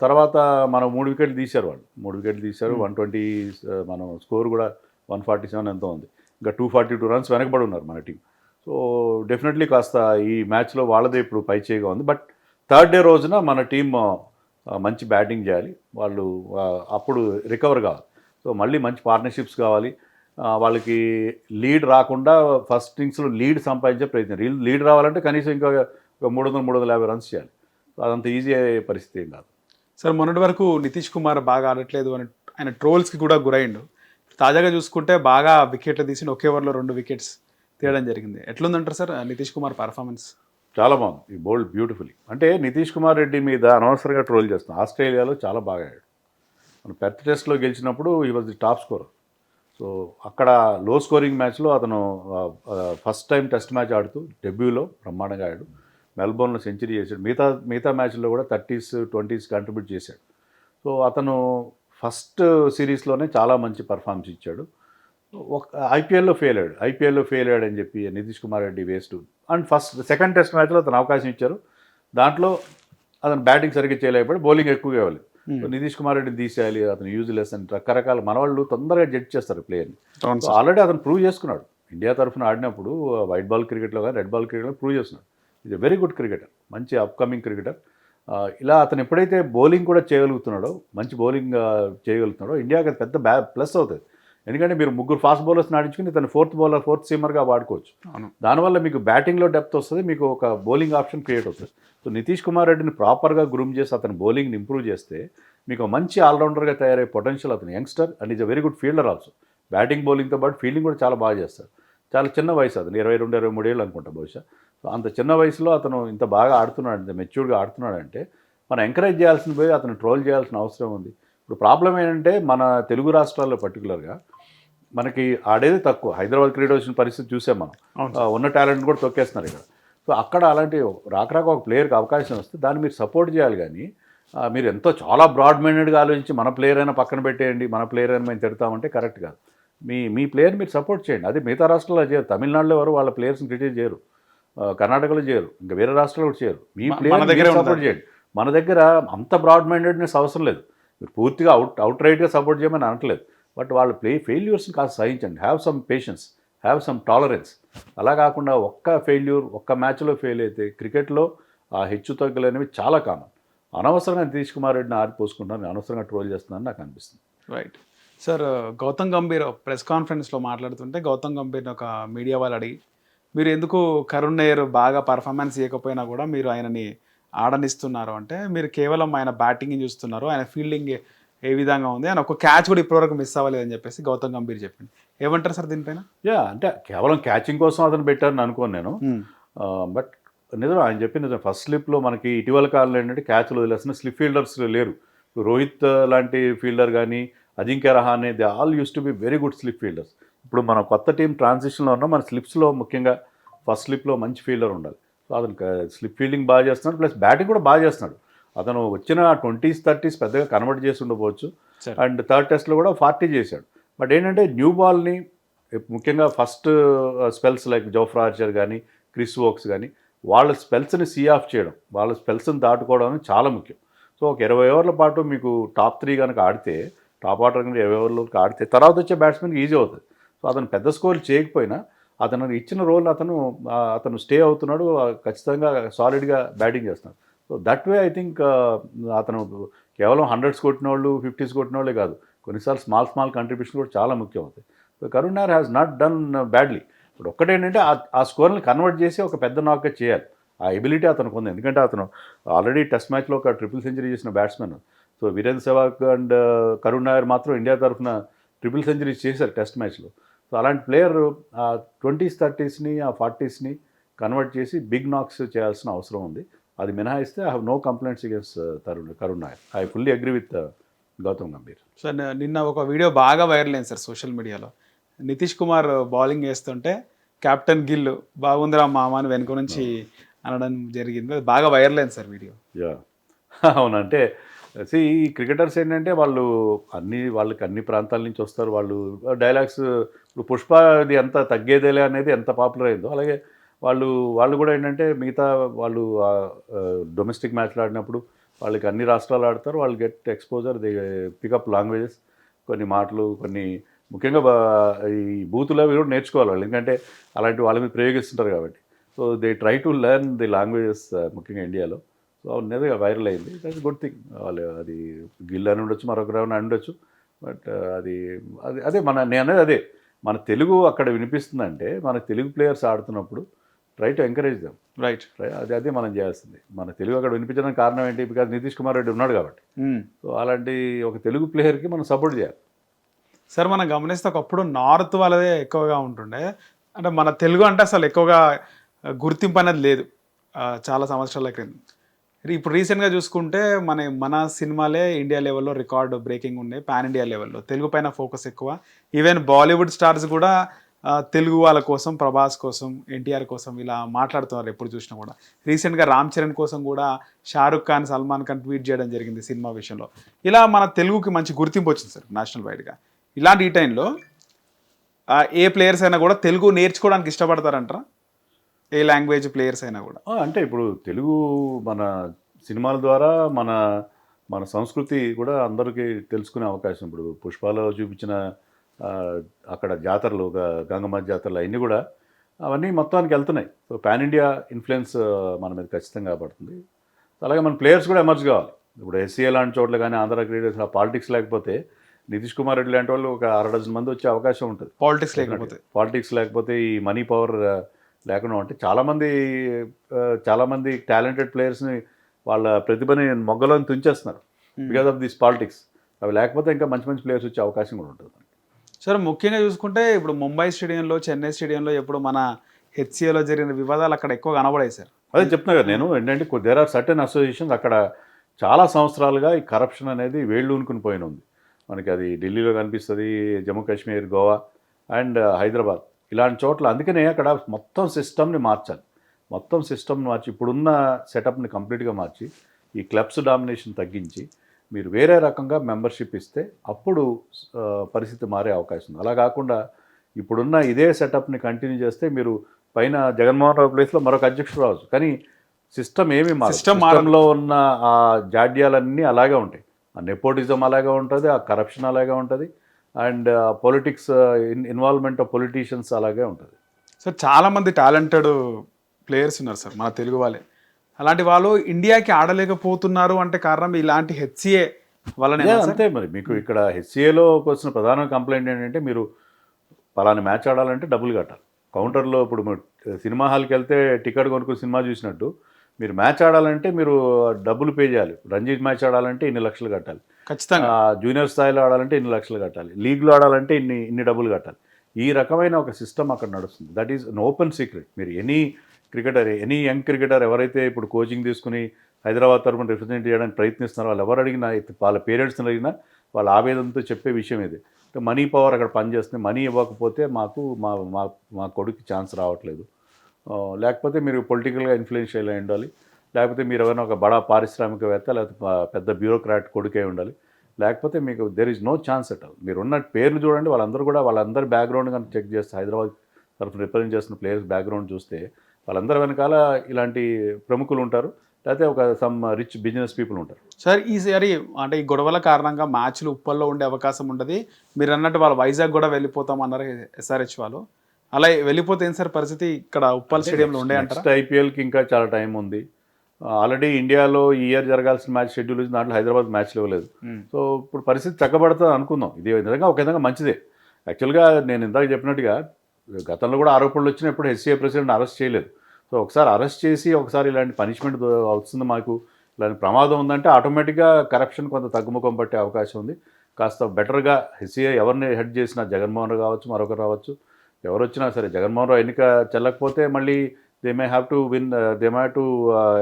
తర్వాత మనం మూడు వికెట్లు తీశారు వాళ్ళు. మూడు వికెట్లు తీశారు. వన్ ట్వంటీ మనం స్కోర్ కూడా వన్ ఫార్టీ సెవెన్ ఎంతో ఉంది. ఇంకా టూ ఫార్టీ టూ రన్స్ వెనకబడి ఉన్నారు మన టీం సో డెఫినెట్లీ కాస్త ఈ మ్యాచ్లో వాళ్ళదే ఇప్పుడు పై చేయగా ఉంది. బట్ థర్డ్ డే రోజున మన టీం మంచి బ్యాటింగ్ చేయాలి. వాళ్ళు అప్పుడు రికవర్ కావాలి. సో మళ్ళీ మంచి పార్ట్నర్షిప్స్ కావాలి. వాళ్ళకి లీడ్ రాకుండా ఫస్ట్ ఇన్నింగ్స్లో లీడ్ సంపాదించే ప్రయత్నం. లీడ్ రావాలంటే కనీసం ఇంకా ఒక మూడు వందల మూడు వందల యాభై రన్స్ చేయాలి. సో అదంత ఈజీ అయ్యే పరిస్థితి ఏం కాదు. సార్ మొన్నటి వరకు నితీష్ కుమార్ బాగా ఆడట్లేదు అని ఆయన ట్రోల్స్కి కూడా గురైండు. తాజాగా చూసుకుంటే బాగా వికెట్లు తీసి ఒకే ఓవర్లో రెండు వికెట్స్ తీయడం జరిగింది. ఎట్లుందంటారు సార్ నితీష్ కుమార్ పర్ఫార్మెన్స్ చాలా బాగుంది. ఈ బౌల్డ్ బ్యూటిఫుల్లీ అంటే నితీష్ కుమార్ రెడ్డి మీద అనవసరంగా ట్రోల్ చేస్తున్నాం. ఆస్ట్రేలియాలో చాలా బాగా ఆడాడు. మన పెర్త్ టెస్ట్లో గెలిచినప్పుడు ఈ was the top score so అక్కడ లో స్కోరింగ్ మ్యాచ్లో అతను ఫస్ట్ టైం టెస్ట్ మ్యాచ్ ఆడుతూ డెబ్యూలో బ్రహ్మాండంగా ఆడాడు. మెల్బోర్న్లో సెంచరీ చేశాడు. మిగతా మిగతా మ్యాచ్లో కూడా థర్టీస్ ట్వంటీస్ కంట్రిబ్యూట్ చేశాడు. సో అతను ఫస్ట్ సిరీస్లోనే చాలా మంచి పర్ఫార్మెన్స్ ఇచ్చాడు. ఒక ఐపీఎల్లో ఫెయిల్ అయ్యాడు. ఐపీఎల్లో ఫెయిల్ అయ్యాడు అని చెప్పి Nitish Kumar Reddy waste and first second test మ్యాచ్లో అతను అవకాశం ఇచ్చారు. దాంట్లో అతను బ్యాటింగ్ సరిగ్గా చేయలేకపోయాడు. బౌలింగ్ ఎక్కువగా ఇవ్వాలి. సో నితీష్ కుమార్ రెడ్డిని తీసేయాలి. అతను యూజ్లెస్ అని రకరకాల మనవాళ్ళు తొందరగా జడ్జ్ చేస్తారు ప్లేయర్ని ఆల్రెడీ అతను ప్రూవ్ చేసుకున్నాడు. ఇండియా తరఫున ఆడినప్పుడు వైట్ బాల్ క్రికెట్లో కానీ రెడ్ బాల్ క్రికెట్లో ప్రూవ్ చేస్తున్నాడు ఇది వెరీ గుడ్ క్రికెటర్ మంచి అప్కమింగ్ క్రికెటర్ ఇలా అతను ఎప్పుడైతే బౌలింగ్ కూడా చేయగలుగుతున్నాడో మంచి బౌలింగ్ చేయగలుగుతున్నాడో ఇండియాకి అది పెద్ద బ్యా ప్లస్ అవుతుంది. ఎందుకంటే మీరు ముగ్గురు ఫాస్ట్ బౌలర్స్ ఆడించుకుని తను ఫోర్త్ బౌలర్ ఫోర్త్ సీమర్గా వాడుకోవచ్చు. దానివల్ల మీకు బ్యాటింగ్లో డెప్త్ వస్తుంది మీకు ఒక బౌలింగ్ ఆప్షన్ క్రియేట్ అవుతుంది. సో నితీష్ కుమార్ రెడ్డిని ప్రాపర్గా గ్రూమ్ చేసి అతని బౌలింగ్ని ఇంప్రూవ్ చేస్తే మీకు మంచి ఆల్రౌండర్గా తయారయ్యే పొటెన్షియల్ అతను youngster and is a very good fielder also batting బౌలింగ్తో పాటు ఫీల్డింగ్ కూడా చాలా బాగా చేస్తారు చాలా చిన్న వయసు అతను. ఇరవై రెండు ఇరవై మూడేళ్ళు అనుకుంటా బహుశా. సో అంత చిన్న వయసులో అతను ఇంత బాగా ఆడుతున్నాడు ఇంత మెచ్యూర్డ్గా ఆడుతున్నాడంటే మనం ఎంకరేజ్ చేయాల్సిన పోయి అతను ట్రోల్ చేయాల్సిన అవసరం ఉంది. ఇప్పుడు ప్రాబ్లం ఏంటంటే మన తెలుగు రాష్ట్రాల్లో పర్టికులర్గా మనకి ఆడేది తక్కువ. హైదరాబాద్ క్రికెట్ వచ్చిన పరిస్థితి చూసాం మనం. ఉన్న టాలెంట్ కూడా తొక్కేస్తున్నారు ఇక్కడ. సో అక్కడ అలాంటి రాక రాక ఒక ప్లేయర్కి అవకాశం వస్తే దాన్ని మీరు సపోర్ట్ చేయాలి కానీ మీరు ఎంతో చాలా బ్రాడ్ మైండెడ్గా ఆలోచించి మన ప్లేయర్ అయినా పక్కన పెట్టేయండి మన ప్లేయర్ అయినా మేము తిడతామంటే కరెక్ట్ కాదు. మీ మీ ప్లేయర్ మీరు సపోర్ట్ చేయండి. అది మిగతా రాష్ట్రాల్లో చేయరు తమిళనాడులో ఎవరు వాళ్ళ ప్లేయర్స్ని క్రిటిక్ చేయరు. కర్ణాటకలో చేయరు. ఇంకా వేరే రాష్ట్రాల్లో కూడా చేయరు. మీ ప్లేయర్ దగ్గరే సపోర్ట్. చేయండి. మన దగ్గర అంత బ్రాడ్ మైండెడ్నెస్ అవసరం లేదు. మీరు పూర్తిగా అవుట్ అవుట్ రైట్గా సపోర్ట్ చేయమని అనట్లేదు. బట్ వాళ్ళ ప్లే ఫెయిల్యూర్స్ని కాస్త సహించండి. Have some patience have some tolerance అలా కాకుండా ఒక్క ఫెయిల్యూర్ ఒక్క మ్యాచ్లో ఫెయిల్ అయితే క్రికెట్లో ఆ హెచ్చు తగ్గులు అనేవి చాలా కామన్ అనవసరంగా నితీష్ కుమార్ రెడ్డిని ఆరిపోసుకుంటాను అనవసరంగా ట్రోల్ చేస్తున్నాను నాకు అనిపిస్తుంది. Right sir Gautam Gambhir press కాన్ఫరెన్స్లో మాట్లాడుతుంటే గౌతమ్ గంభీర్ని ఒక మీడియా వాళ్ళు అడిగి మీరు ఎందుకు కరుణ్ నేర్ బాగా పర్ఫార్మెన్స్ ఇవ్వకపోయినా కూడా మీరు ఆయనని ఆడనిస్తున్నారు? అంటే మీరు కేవలం ఆయన బ్యాటింగ్ చూస్తున్నారు ఆయన ఫీల్డింగ్ ఏ విధంగా ఉంది? ఆయన ఒక క్యాచ్ కూడా ఇప్పటివరకు మిస్ అవ్వలేదని చెప్పేసి గౌతమ్ గంభీర్ చెప్పింది ఏమంటారు సార్ దీనిపైన? యా అంటే కేవలం క్యాచింగ్ కోసం అతను పెట్టారని అనుకోను నేను. బట్ నిజం ఆయన చెప్పిన నిజం ఫస్ట్ స్లిప్లో మనకి ఇటీవల కాలంలో ఏంటంటే క్యాచ్లు వదిలేసిన స్లిప్ ఫీల్డర్స్ లేరు. రోహిత్ లాంటి ఫీల్డర్ కానీ Ajinkya Rahane they all use to be very good slip fielders. ఇప్పుడు మన కొత్త టీం ట్రాన్సిషన్లో ఉన్న మన స్లిప్స్లో ముఖ్యంగా ఫస్ట్ స్లిప్లో మంచి ఫీల్డర్ ఉండాలి. సో అతను స్లిప్ ఫీల్డింగ్ బాగా చేస్తున్నాడు ప్లస్ బ్యాటింగ్ కూడా బాగా చేస్తున్నాడు. అతను వచ్చిన ట్వంటీస్ థర్టీస్ పెద్దగా కన్వర్ట్ చేసి ఉండకపోవచ్చు. సరే. అండ్ థర్డ్ టెస్ట్లో కూడా ఫార్టీ చేశాడు. బట్ ఏంటంటే న్యూ బాల్ని ముఖ్యంగా first spells like Jofra Archer కానీ క్రిస్ వోక్స్ కానీ వాళ్ళ స్పెల్స్ని సీ ఆఫ్ చేయడం వాళ్ళ స్పెల్స్ని దాటుకోవడం అనేది చాలా ముఖ్యం. సో ఒక ఇరవై ఓవర్ల పాటు మీకు టాప్ త్రీ కనుక ఆడితే టాప్ ఆర్డర్ కింద ఎవరికి ఆడితే తర్వాత వచ్చే బ్యాట్స్మెన్కి ఈజీ అవుతుంది. సో అతను పెద్ద స్కోర్ చేయకపోయినా అతను ఇచ్చిన రోల్ అతను అతను స్టే అవుతున్నాడు ఖచ్చితంగా సాలిడ్గా బ్యాటింగ్ చేస్తున్నాడు. So that way I think అతను కేవలం హండ్రెడ్స్ కొట్టిన వాళ్ళు ఫిఫ్టీస్ కొట్టిన వాళ్ళే కాదు కొన్నిసార్లు స్మాల్ స్మాల్ కంట్రిబ్యూషన్ కూడా చాలా ముఖ్యం అవుతాయి. So Karun Nar has not done badly ఇప్పుడు ఒక్కటేంటంటే ఆ- స్కోర్ని కన్వర్ట్ చేసి ఒక పెద్ద నాక్ చేయాలి. ఆ ఎబిలిటీ అతనికి ఉంది ఎందుకంటే అతను ఆల్రెడీ టెస్ట్ మ్యాచ్లో ఒక ట్రిపుల్ సెంచరీ చేసిన batsmen so Virender Sehwag and Karun Nair మాత్రం ఇండియా తరఫున ట్రిపుల్ సెంచరీస్ చేశారు టెస్ట్ మ్యాచ్లో. సో అలాంటి ప్లేయర్ ఆ ట్వంటీస్ థర్టీస్ని ఆ ఫార్టీస్ని కన్వర్ట్ చేసి బిగ్ నాక్స్ చేయాల్సిన అవసరం ఉంది. అది మినహాయిస్తే I have no complaints against Tarun Karun Nair. I fully agree with Gautam Gambhir. Sir నిన్న ఒక వీడియో బాగా వైరల్ అయింది సార్ సోషల్ మీడియాలో. నితీష్ కుమార్ బౌలింగ్ వేస్తుంటే కెప్టెన్ గిల్ బాగుందిరా మామ అని వెనుక నుంచి అనడం జరిగింది. అది బాగా వైరల్ అయింది సార్ వీడియో. యా. [LAUGHS] అవునంటే సి ఈ క్రికెటర్స్ ఏంటంటే వాళ్ళు అన్ని వాళ్ళకి అన్ని ప్రాంతాల నుంచి వస్తారు. వాళ్ళు డైలాగ్స్ ఇప్పుడు పుష్ప ఇది ఎంత తగ్గేదేలే అనేది ఎంత పాపులర్ అయిందో అలాగే వాళ్ళు వాళ్ళు కూడా ఏంటంటే మిగతా వాళ్ళు డొమెస్టిక్ మ్యాచ్లు ఆడినప్పుడు వాళ్ళకి అన్ని రాష్ట్రాలు ఆడతారు. వాళ్ళు get exposure they pick up languages కొన్ని మాటలు కొన్ని ముఖ్యంగా ఈ బూతులు అవి కూడా నేర్చుకోవాలి వాళ్ళు. ఎందుకంటే అలాంటి వాళ్ళ మీద ప్రయోగిస్తుంటారు కాబట్టి. So they try to learn the languages ముఖ్యంగా ఇండియాలో. సో వైరల్ అయింది. దట్స్ గుడ్ థింగ్ వాళ్ళు అది గిల్ అని ఉండొచ్చు మరొక రౌండ్ అని ఉండొచ్చు. బట్ అది అది అదే మన నేను అనేది అదే. మన తెలుగు అక్కడ వినిపిస్తుందంటే మన తెలుగు ప్లేయర్స్ ఆడుతున్నప్పుడు try to encourage them right అది అదే మనం చేయాల్సింది. మన తెలుగు అక్కడ వినిపించడానికి కారణం ఏంటి? బికాజ్ నితీష్ కుమార్ రెడ్డి ఉన్నాడు కాబట్టి. సో అలాంటి ఒక తెలుగు ప్లేయర్కి మనం సపోర్ట్ చేయాలి. సార్ మనం గమనిస్తే ఒకప్పుడు నార్త్ వాళ్ళదే ఎక్కువగా ఉంటుండే. అంటే మన తెలుగు అంటే అసలు ఎక్కువగా గుర్తింపు అనేది లేదు. చాలా సంవత్సరాల క్రితం. ఇప్పుడు రీసెంట్గా చూసుకుంటే మన మన సినిమాలే ఇండియా లెవెల్లో రికార్డ్ బ్రేకింగ్ ఉన్నాయి పాన్ ఇండియా లెవెల్లో. తెలుగు పైన ఫోకస్ ఎక్కువ. ఈవెన్ బాలీవుడ్ స్టార్స్ కూడా తెలుగు వాళ్ళ కోసం ప్రభాస్ కోసం ఎన్టీఆర్ కోసం ఇలా మాట్లాడుతున్నారు ఎప్పుడు చూసినా కూడా. రీసెంట్గా రామ్ చరణ్ కోసం కూడా షారుఖ్ ఖాన్ సల్మాన్ ఖాన్ ట్వీట్ చేయడం జరిగింది సినిమా విషయంలో. ఇలా మన తెలుగుకి మంచి గుర్తింపు వచ్చింది సార్ నేషనల్ వైడ్గా. ఇలాంటి ఈ టైంలో ఏ ప్లేయర్స్ అయినా కూడా తెలుగు నేర్చుకోవడానికి ఇష్టపడతారంటారా? ఏ లాంగ్వేజ్ ప్లేయర్స్ అయినా కూడా. అంటే ఇప్పుడు తెలుగు మన సినిమాల ద్వారా మన మన సంస్కృతి కూడా అందరికీ తెలుసుకునే అవకాశం. ఇప్పుడు పుష్పాలో చూపించిన అక్కడ జాతరలు ఒక గంగమ్మ జాతరలు అవన్నీ కూడా అవన్నీ మొత్తానికి వెళ్తున్నాయి. సో పాన్ ఇండియా ఇన్ఫ్లుయెన్స్ మన మీద ఖచ్చితంగా పడుతుంది. అలాగే మన ప్లేయర్స్ కూడా ఎమర్జ్ కావాలి. ఇప్పుడు ఎస్సీఏ లాంటి చోట్ల కానీ ఆంధ్ర క్రికెటర్స్ పాలిటిక్స్ లేకపోతే నితీష్ కుమార్ రెడ్డి లాంటి వాళ్ళు ఒక అర డజన్ మంది వచ్చే అవకాశం ఉంటుంది. పాలిటిక్స్ లేకపోతే. పాలిటిక్స్ లేకపోతే ఈ మనీ పవర్ లేకుండా ఉంటే చాలామంది చాలామంది టాలెంటెడ్ ప్లేయర్స్ని వాళ్ళ ప్రతిభని మొగ్గలోని తుంచేస్తున్నారు బికాస్ ఆఫ్ దిస్ పాలిటిక్స్. అవి లేకపోతే ఇంకా మంచి మంచి ప్లేయర్స్ వచ్చే అవకాశం కూడా ఉంటుంది. సార్ ముఖ్యంగా చూసుకుంటే ఇప్పుడు ముంబై స్టేడియంలో చెన్నై స్టేడియంలో ఎప్పుడు మన హెచ్సిఏలో జరిగిన వివాదాలు అక్కడ ఎక్కువ కనబడాయి సార్. అదే చెప్తున్నా కదా నేను ఏంటంటే దేర్ ఆర్ సర్టెన్ అసోసియేషన్స్ అక్కడ చాలా సంవత్సరాలుగా ఈ కరప్షన్ అనేది వేళ్ళు ఊనుకుని పోయిన ఉంది. మనకి అది ఢిల్లీలో కనిపిస్తుంది జమ్మూ కాశ్మీర్ గోవా అండ్ హైదరాబాద్. ఇలాంటి చోట్ల. అందుకనే అక్కడ మొత్తం సిస్టమ్ని మార్చాలి. మొత్తం సిస్టమ్ని మార్చి ఇప్పుడున్న సెటప్ని కంప్లీట్గా మార్చి ఈ క్లబ్స్ డామినేషన్ తగ్గించి మీరు వేరే రకంగా మెంబర్షిప్ ఇస్తే అప్పుడు పరిస్థితి మారే అవకాశం ఉంది. అలా కాకుండా ఇప్పుడున్న ఇదే సెటప్ని కంటిన్యూ చేస్తే మీరు పైన జగన్మోహన్ రావు ప్లేస్లో మరొక అధ్యక్షుడు రావచ్చు. కానీ సిస్టమ్ ఏమి మారదు. సిస్టంలో ఉన్న ఆ జాడ్యాలన్నీ అలాగే ఉంటాయి. ఆ నెపోటిజం అలాగే ఉంటుంది ఆ కరప్షన్ అలాగే ఉంటుంది. And politics involvement of politicians అలాగే ఉంటుంది. సార్ చాలా మంది టాలెంటెడ్ ప్లేయర్స్ ఉన్నారు సార్ మన తెలుగు వాళ్ళే. అలాంటి వాళ్ళు ఇండియాకి ఆడలేకపోతున్నారు అంటే కారణం ఇలాంటి హెచ్సిఏ వల్లనే అదే అంతే మరి. మీకు ఇక్కడ హెచ్సిఏలో వచ్చిన ప్రధాన కంప్లైంట్ ఏంటంటే మీరు పలానా మ్యాచ్ ఆడాలంటే డబ్బులు కట్టాలి. కౌంటర్లో ఇప్పుడు సినిమా హాల్కి వెళ్తే టికెట్ కొనుక్కుని సినిమా చూసినట్టు మీరు మ్యాచ్ ఆడాలంటే మీరు డబ్బులు పే చేయాలి. రంజీ మ్యాచ్ ఆడాలంటే ఇన్ని లక్షలు కట్టాలి. ఖచ్చితంగా. జూనియర్ స్థాయిలో ఆడాలంటే ఇన్ని లక్షలు కట్టాలి. లీగ్లో ఆడాలంటే ఇన్ని ఇన్ని డబ్బులు కట్టాలి. ఈ రకమైన ఒక సిస్టమ్ అక్కడ నడుస్తుంది. That is an open secret మీరు any cricketer any young cricketer ఎవరైతే ఇప్పుడు కోచింగ్ తీసుకుని హైదరాబాద్ తరఫున రిప్రజెంట్ చేయడానికి ప్రయత్నిస్తున్నారో వాళ్ళు ఎవరు అడిగినా వాళ్ళ పేరెంట్స్ని అడిగినా వాళ్ళ ఆవేదనతో చెప్పే విషయం ఇది. మనీ పవర్ అక్కడ పనిచేస్తుంది. మనీ ఇవ్వకపోతే మాకు మా మా కొడుకు ఛాన్స్ రావట్లేదు. లేకపోతే మీరు పొలిటికల్గా ఇన్ఫ్లుయెన్షియల్ అయి ఉండాలి. లేకపోతే మీరు ఎవరైనా ఒక బడా పారిశ్రామికవేత్త లేకపోతే పెద్ద బ్యూరోక్రాట్ కొడుకే ఉండాలి. లేకపోతే మీకు there is no chance at all మీరు ఉన్న పేర్లు చూడండి వాళ్ళందరూ కూడా వాళ్ళందరి బ్యాక్గ్రౌండ్ కనుక చెక్ చేస్తే హైదరాబాద్ తరఫున రిప్రజెంట్ చేస్తున్న ప్లేయర్స్ బ్యాక్గ్రౌండ్ చూస్తే వాళ్ళందరి వెనకాల ఇలాంటి ప్రముఖులు ఉంటారు. లేకపోతే ఒక సమ్ రిచ్ బిజినెస్ పీపుల్ ఉంటారు. సార్ ఈసారి అంటే ఈ గొడవల కారణంగా మ్యాచ్లు ఉప్పల్లో ఉండే అవకాశం ఉండదు. మీరు అన్నట్టు వాళ్ళు వైజాగ్ కూడా వెళ్ళిపోతాం అన్నారు ఎస్ఆర్హెచ్ వాళ్ళు. అలా వెళ్ళిపోతే ఏం సార్ పరిస్థితి? ఇక్కడ ఉప్పల్ స్టేడియంలో ఉండే నెక్స్ట్ ఐపీఎల్కి ఇంకా చాలా టైం ఉంది. ఆల్రెడీ ఇండియాలో ఈ ఇయర్ జరగాల్సిన మ్యాచ్ షెడ్యూల్ దాంట్లో హైదరాబాద్ మ్యాచ్ ఇవ్వలేదు. సో ఇప్పుడు పరిస్థితి చక్కబడుతుంది అనుకుందాం. ఇది నిజంగా ఒక విధంగా మంచిదే. యాక్చువల్గా నేను ఇందాక చెప్పినట్టుగా గతంలో కూడా ఆరోపణలు వచ్చినా ఇప్పుడు హెచ్సిఏ ప్రెసిడెంట్ అరెస్ట్ చేయలేదు. సో ఒకసారి అరెస్ట్ చేసి ఒకసారి ఇలాంటి పనిష్మెంట్ వస్తుంది మాకు ఇలాంటి ప్రమాదం ఉందంటే ఆటోమేటిక్గా కరప్షన్ కొంత తగ్గుముఖం పట్టే అవకాశం ఉంది. కాస్త బెటర్గా హెచ్సిఏ ఎవరిని హెడ్ చేసినా జగన్మోహన్ కావచ్చు మరొకరు రావచ్చు. ఎవరు వచ్చినా సరే జగన్మోహన్ రావు ఎన్నిక చెల్లకపోతే మళ్ళీ they may have to win they may to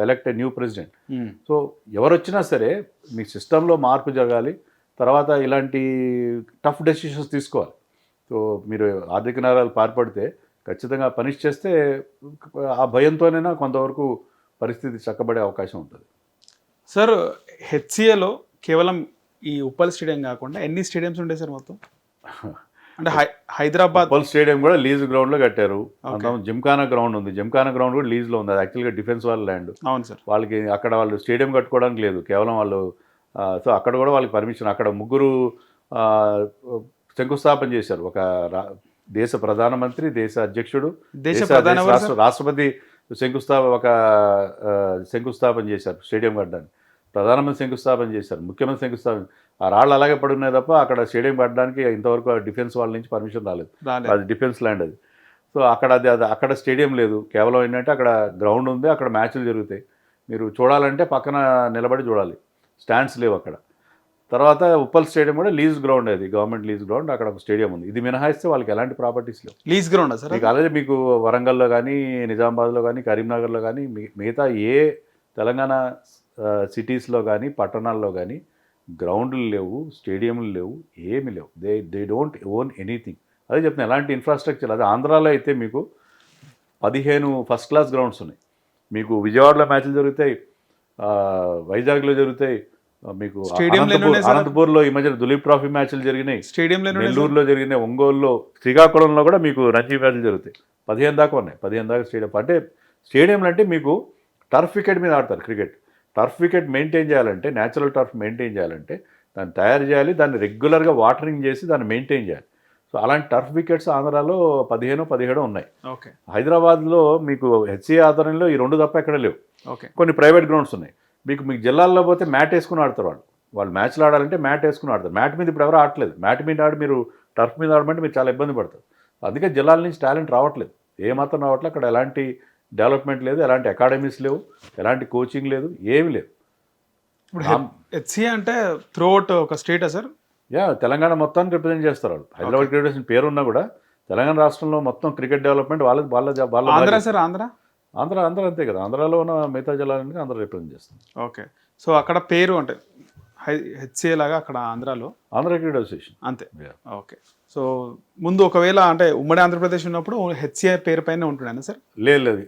elect a new president. So ఎవరు వచ్చినా సరే మీ సిస్టంలో మార్పు జరగాలి తర్వాత ఇలాంటి టఫ్ డెసిషన్స్ తీసుకోవాలి. సో మీరు ఆర్థిక నేరాలు పాల్పడితే ఖచ్చితంగా పనిష్ చేస్తే ఆ భయంతోనైనా కొంతవరకు పరిస్థితి చక్కబడే అవకాశం ఉంటుంది. సార్ హెచ్సిఏలో కేవలం ఈ ఉప్పల్ స్టేడియం కాకుండా ఎన్ని స్టేడియంస్ ఉంటాయి సార్ మొత్తం? [LAUGHS] అంటే హైదరాబాద్ ఉప్పల్ స్టేడియం కూడా లీజ్ గ్రౌండ్లో కట్టారు. అంత జిమ్ఖానా గ్రౌండ్ ఉంది. జిమ్ఖానా గ్రౌండ్ కూడా లీజ్లో ఉంది. అది యాక్చువల్గా డిఫెన్స్ వాళ్ళ ల్యాండ్ అవును సార్. వాళ్ళకి అక్కడ వాళ్ళు స్టేడియం కట్టుకోవడానికి లేదు. కేవలం వాళ్ళు సో అక్కడ కూడా వాళ్ళకి పర్మిషన్ అక్కడ ముగ్గురు శంకుస్థాపన చేశారు. ఒక దేశ ప్రధానమంత్రి దేశ అధ్యక్షుడు దేశ ప్రధాన రాష్ట్రపతి శంకుస్థాపన ఒక శంకుస్థాపన చేశారు. స్టేడియం కట్టడానికి. ప్రధానమంత్రి శంకుస్థాపన చేశారు. ముఖ్యమంత్రి శంకుస్థాపన ఆ రాళ్ళు అలాగే పడున్నాయి తప్ప అక్కడ స్టేడియం కట్టడానికి ఇంతవరకు డిఫెన్స్ వాళ్ళ నుంచి పర్మిషన్ రాలేదు. అది డిఫెన్స్ ల్యాండ్ అది. సో అక్కడ అది అది అక్కడ స్టేడియం లేదు. కేవలం ఏంటంటే అక్కడ గ్రౌండ్ ఉంది అక్కడ మ్యాచ్లు జరుగుతాయి. మీరు చూడాలంటే పక్కన నిలబడి చూడాలి. స్టాండ్స్ లేవు అక్కడ. తర్వాత ఉప్పల్ స్టేడియం కూడా లీజ్ గ్రౌండ్ అది గవర్నమెంట్ లీజ్ గ్రౌండ్ అక్కడ ఒక స్టేడియం ఉంది. ఇది మినహాయిస్తే వాళ్ళకి ఎలాంటి ప్రాపర్టీస్ లేవు. లీజ్ గ్రౌండ్ సార్ మీకు అలాగే మీకు వరంగల్లో కానీ నిజామాబాద్లో కానీ కరీంనగర్లో కానీ మిగతా ఏ తెలంగాణ సిటీస్లో కానీ పట్టణాల్లో కానీ గ్రౌండ్లు లేవు స్టేడియంలు లేవు ఏమి లేవు. They they don't own anything అదే చెప్తున్నా ఎలాంటి ఇన్ఫ్రాస్ట్రక్చర్ అదే ఆంధ్రాలో అయితే మీకు పదిహేను ఫస్ట్ క్లాస్ గ్రౌండ్స్ ఉన్నాయి. మీకు విజయవాడలో మ్యాచ్లు జరుగుతాయి వైజాగ్లో జరుగుతాయి మీకు? అనంతపూర్లో ఈ మధ్య దులీప్ ట్రోఫీ మ్యాచ్లు జరిగినాయి. స్టేడియంలో నెల్లూరులో జరిగిన ఒంగోలులో శ్రీకాకుళంలో కూడా మీకు రంజీ మ్యాచ్లు జరుగుతాయి. పదిహేను దాకా ఉన్నాయి. పదిహేను దాకా స్టేడియం అంటే స్టేడియంలు అంటే మీకు టర్ఫ్ వికెట్ మీద ఆడతారు క్రికెట్ టర్ఫ్ వికెట్ మెయింటైన్ చేయాలంటే న్యాచురల్ టర్ఫ్ మెయింటైన్ చేయాలంటే దాన్ని తయారు చేయాలి దాన్ని రెగ్యులర్గా వాటరింగ్ చేసి దాన్ని మెయింటైన్ చేయాలి. సో అలాంటి టర్ఫ్ వికెట్స్ ఆంధ్రాలో పదిహేను పదిహేడు ఉన్నాయి. ఓకే. హైదరాబాద్లో మీకు హెచ్సిఏ ఆధ్వర్యంలో ఈ రెండు తప్ప ఎక్కడ లేవు. ఓకే. కొన్ని ప్రైవేట్ గ్రౌండ్స్ ఉన్నాయి. మీకు మీకు జిల్లాల్లో పోతే మ్యాట్ వేసుకుని ఆడతారు వాళ్ళు. వాళ్ళు మ్యాచ్లు ఆడాలంటే మ్యాట్ వేసుకుని ఆడతారు. మ్యాట్ మీద ఇప్పుడు ఎవరు ఆడట్లేదు. మ్యాట్ మీద ఆడి మీరు టర్ఫ్ మీద ఆడమంటే మీరు చాలా ఇబ్బంది పడతారు. అందుకే జిల్లాల నుంచి టాలెంట్ రావట్లేదు. ఏ మాత్రం రావట్లేదు. అక్కడ ఎలాంటి డెవలప్మెంట్ లేదు ఎలాంటి అకాడమీస్ లేవు ఎలాంటి కోచింగ్ లేదు ఏమి లేదు. ఇప్పుడు హెచ్సిఏ అంటే త్రూ అవుట్ ఒక స్టేటా సార్? యా తెలంగాణ మొత్తాన్ని రిప్రజెంట్ చేస్తారు వాళ్ళు. హైదరాబాద్ క్రికెట్ పేరు ఉన్నా కూడా తెలంగాణ రాష్ట్రంలో మొత్తం క్రికెట్ డెవలప్మెంట్ వాళ్ళ వాళ్ళ వాళ్ళ ఆంధ్ర. సార్ ఆంధ్ర? ఆంధ్ర ఆంధ్ర అంతే కదా. ఆంధ్రాలో ఉన్న మిగతా జిల్లాలన్నీ ఆంధ్ర రిప్రజెంట్ చేస్తుంది. ఓకే. సో అక్కడ పేరు అంటే హెచ్సిఏ లాగా అక్కడ ఆంధ్రాలో? Andhra cricket association. అంతే. ఓకే. సో ముందు ఒకవేళ అంటే ఉమ్మడి ఆంధ్రప్రదేశ్ ఉన్నప్పుడు హెచ్సిఏ పేరు పైన ఉంటుండే సార్? లేదు లేదు.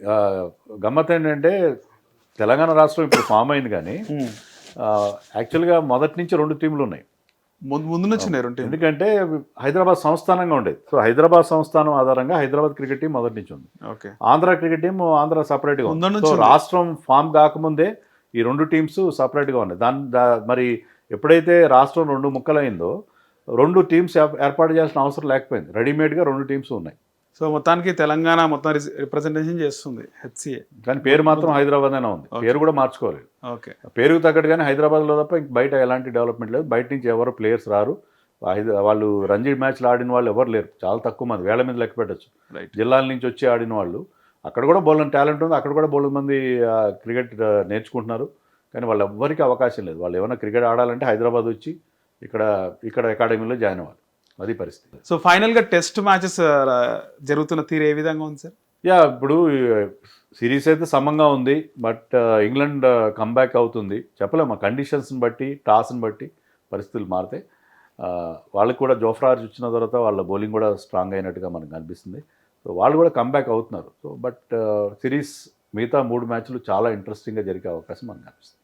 గమ్మత్ ఏంటంటే తెలంగాణ రాష్ట్రం ఇప్పుడు ఫామ్ అయింది కానీ యాక్చువల్గా మొదటి నుంచి రెండు టీంలు ఉన్నాయి. ముందు ముందు నుంచి రెండు. ఎందుకంటే హైదరాబాద్ సంస్థానంగా ఉండేది. సో హైదరాబాద్ సంస్థానం ఆధారంగా హైదరాబాద్ క్రికెట్ టీం మొదటి నుంచి ఉంది. Okay. Andhra cricket team Andhra సపరేట్గా ఉంది. రాష్ట్రం ఫామ్ కాకముందే ఈ రెండు టీమ్స్ సపరేట్గా ఉన్నాయి. దాని దా- మరి ఎప్పుడైతే రాష్ట్రం రెండు ముక్కలైందో రెండు టీమ్స్ ఏర్పాటు చేయాల్సిన అవసరం లేకపోయింది. రెడీమేడ్గా రెండు టీమ్స్ ఉన్నాయి. సో మొత్తానికి తెలంగాణ మొత్తం రిప్రజెంటేషన్ చేస్తుంది హెచ్సిఏ. కానీ పేరు మాత్రం హైదరాబాద్ అనే ఉంది పేరు కూడా మార్చుకోలేదు. ఓకే. పేరుకు తగ్గట్టుగానే హైదరాబాద్లో తప్ప బయట ఎలాంటి డెవలప్మెంట్ లేదు. బయట నుంచి ఎవరు ప్లేయర్స్ రారు. వాళ్ళు రంజీ మ్యాచ్లు ఆడిన వాళ్ళు ఎవరు లేరు. చాలా తక్కువ మంది. వేల మీద లెక్క పెట్టచ్చు. జిల్లాల నుంచి వచ్చి ఆడిన వాళ్ళు. అక్కడ కూడా బోల్డన్ టాలెంట్ ఉంది. అక్కడ కూడా బోల్డన్ మంది క్రికెట్ నేర్చుకుంటున్నారు. కానీ వాళ్ళు ఎవ్వరికి అవకాశం లేదు. వాళ్ళు ఏమైనా క్రికెట్ ఆడాలంటే హైదరాబాద్ వచ్చి ఇక్కడ ఇక్కడ అకాడమీలో జాయిన్ అవ్వాలి. అది పరిస్థితి. సో ఫైనల్గా టెస్ట్ మ్యాచెస్ జరుగుతున్న తీరు ఏ విధంగా ఉంది సార్ యా ఇప్పుడు సిరీస్ అయితే సమంగా ఉంది బట్ ఇంగ్లాండ్ కమ్బ్యాక్ అవుతుంది. చెప్పలేము ఆ కండిషన్స్ని బట్టి టాస్ని బట్టి పరిస్థితులు మారితే వాళ్ళకి కూడా జోఫ్రాజ్ వచ్చిన తర్వాత వాళ్ళ బౌలింగ్ కూడా స్ట్రాంగ్ అయినట్టుగా మనకు కనిపిస్తుంది సో వాళ్ళు కూడా కమ్బ్యాక్ అవుతున్నారు. సో బట్ సిరీస్ మిగతా మూడు మ్యాచ్లు చాలా ఇంట్రెస్టింగ్గా జరిగే అవకాశం మనకు కనిపిస్తుంది